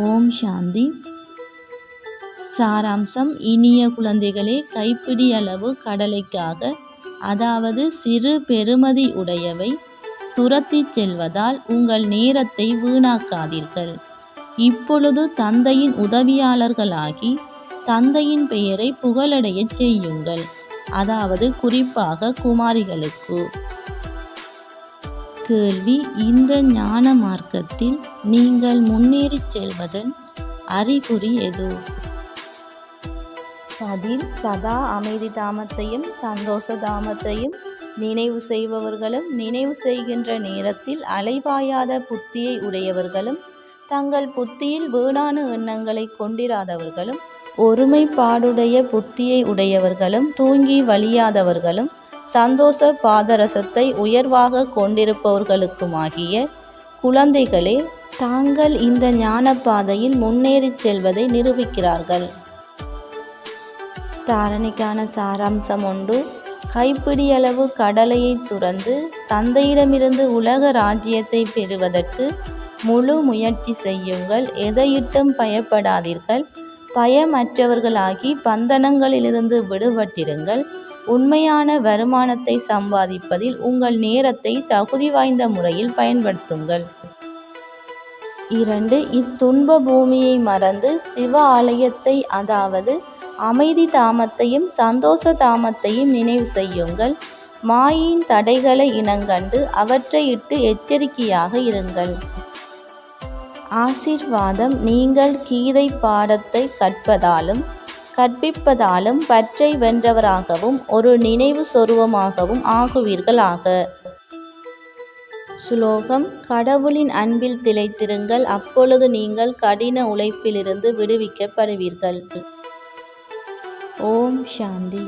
ஓம் சாந்தி. சாராம்சம் இனிய குழந்தைகளே கைப்பிடி அளவு கடலைக்காக அதாவது சிறு பெறுமதி உடையவை துரத்திச் செல்வதால் உங்கள் நேரத்தை வீணாக்காதீர்கள். இப்பொழுது தந்தையின் உதவியாளர்களாகி தந்தையின் பெயரை புகழடையச் செய்யுங்கள். அதாவது குறிப்பாக குமாரிகளுக்கு. கேள்வி இந்த ஞான மார்க்கத்தில் நீங்கள் முன்னேறிச் செல்வதன் அறிகுறி எது? அதில் சதா அமைதி தாமத்தையும் சந்தோஷ தாமத்தையும் நினைவு செய்பவர்களும் நினைவு செய்கின்ற நேரத்தில் அலைபாயாத புத்தியை உடையவர்களும் தங்கள் புத்தியில் வீணான எண்ணங்களை கொண்டிராதவர்களும் ஒருமைப்பாடுடைய புத்தியை உடையவர்களும் தூங்கி வழியாதவர்களும் சந்தோஷ பாதரசத்தை உயர்வாக கொண்டிருப்பவர்களுக்குமாகிய குழந்தைகளே தாங்கள் இந்த ஞான பாதையில் முன்னேறிச் செல்வதை நிரூபிக்கிறார்கள். தாரணைக்கான சாராம்சம் ஒன்று கைப்பிடியளவு கடலையை துறந்து தந்தையிடமிருந்து உலக ராஜ்யத்தை பெறுவதற்கு முழு முயற்சி செய்யுங்கள். எதையிட்டும் பயப்படாதீர்கள். பயமற்றவர்களாகி பந்தனங்களிலிருந்து விடுபட்டிருங்கள். உண்மையான வருமானத்தை சம்பாதிப்பதில் உங்கள் நேரத்தை தகுதி வாய்ந்த முறையில் பயன்படுத்துங்கள். இரண்டு இத்துன்ப பூமியை மறந்து சிவ ஆலயத்தை அதாவது அமைதி தாமத்தையும் சந்தோஷ தாமத்தையும் நினைவு செய்யுங்கள். மாயின் தடைகளை இனங்கண்டு அவற்றை இட்டு எச்சரிக்கையாக இருங்கள். ஆசிர்வாதம் நீங்கள் கீதை பாடத்தை கற்பதாலும் கற்பிப்பதாலும் பற்றை வென்றவராகவும் ஒரு நினைவு சொருவமாகவும் ஆகுவீர்களாக. சுலோகம் கடவுளின் அன்பில் திளைத்திருங்கள் அப்பொழுது நீங்கள் கடின உழைப்பிலிருந்து விடுவிக்கப்படுவீர்கள். ஓம் சாந்தி.